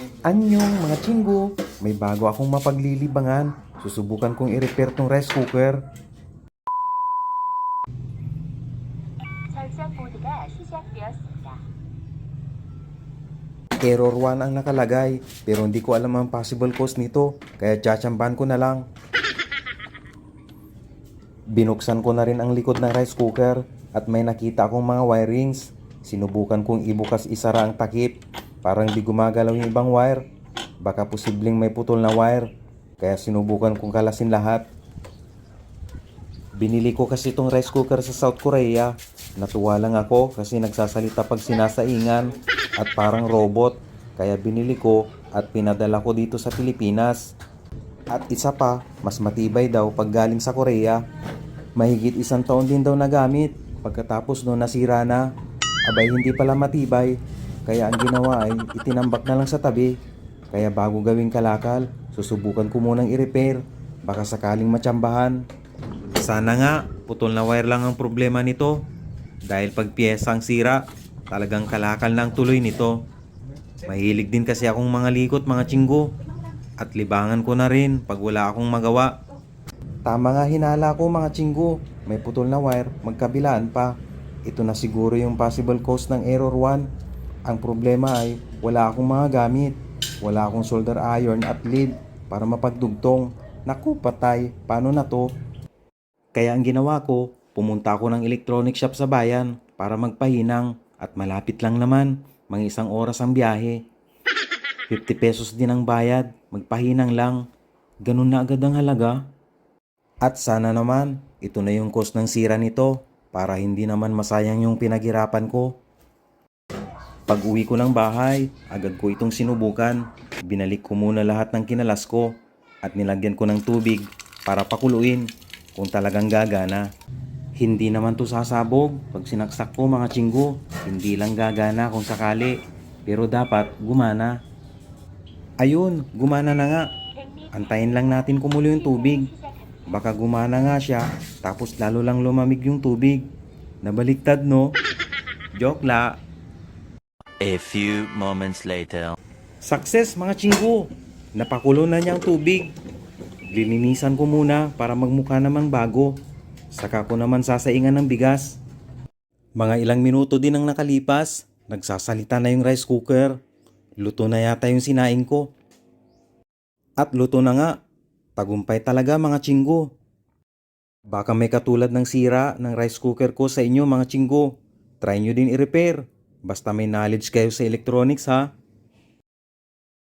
Anyong mga chinggo, may bago akong mapaglilibangan. Susubukan kong i-repair tong rice cooker. Error 1 ang nakalagay pero hindi ko alam ang possible cause nito kaya tsatsambahan ko na lang. Binuksan ko na rin ang likod ng rice cooker at may nakita akong mga wirings. Sinubukan kong ibukas isara ang takip parang di gumagalaw yung ibang wire. Baka posibleng may putol na wire, kaya sinubukan kong kalasin lahat. Binili ko kasi itong rice cooker sa South Korea. Natuwa lang ako kasi nagsasalita pag sinasaingan at parang robot. Kaya binili ko at pinadala ko dito sa Pilipinas. At isa pa, mas matibay daw pag galing sa Korea. Mahigit isang taon din daw nagamit. Pagkatapos no nasira na, abay hindi pala matibay. Kaya ang ginawa ay itinambak na lang sa tabi. Kaya bago gawing kalakal, susubukan ko munang i-repair. Baka sakaling matsambahan. Sana nga, putol na wire lang ang problema nito. Dahil pag piyesa ang sira, talagang kalakal na ang tuloy nito. Mahilig din kasi akong mga likot, mga chinggo. At libangan ko na rin pag wala akong magawa. Tama nga hinala ko mga chinggo. May putol na wire, magkabilaan pa. Ito na siguro yung possible cause ng error 1. Ang problema ay wala akong mga gamit. Wala akong solder iron at lead para mapagdugtong. Naku, patay. Paano na to? Kaya ang ginawa ko, pumunta ako ng electronic shop sa bayan para magpahinang at malapit lang naman, mga isang oras ang biyahe. 50 pesos din ang bayad, magpahinang lang. Ganun na agad ang halaga. At sana naman, ito na yung cost ng sira nito para hindi naman masayang yung pinaghirapan ko. Pag uwi ko ng bahay, agad ko itong sinubukan. Binalik ko muna lahat ng kinalas ko at nilagyan ko ng tubig para pakuluin kung talagang gagana. Hindi naman to sasabog pag sinaksak ko mga chinggo. Hindi lang gagana kung sakali. Pero dapat gumana. Ayun, gumana na nga. Antayin lang natin kumulo yung tubig. Baka gumana nga siya, tapos lalo lang lumamig yung tubig. Nabaliktad no? Joke la. A few moments later. Success mga chinggo! Napakulo na niya ang tubig. Lilinisan ko muna para magmukha namang bago. Saka ko naman sasaingan ng bigas. Mga ilang minuto din ang nakalipas. Nagsasalita na yung rice cooker. Luto na yata yung sinaing ko. At luto na nga. Tagumpay talaga mga chinggo. Baka may katulad ng sira ng rice cooker ko sa inyo mga chinggo. Try nyo din i-repair. Basta may knowledge kayo sa electronics ha.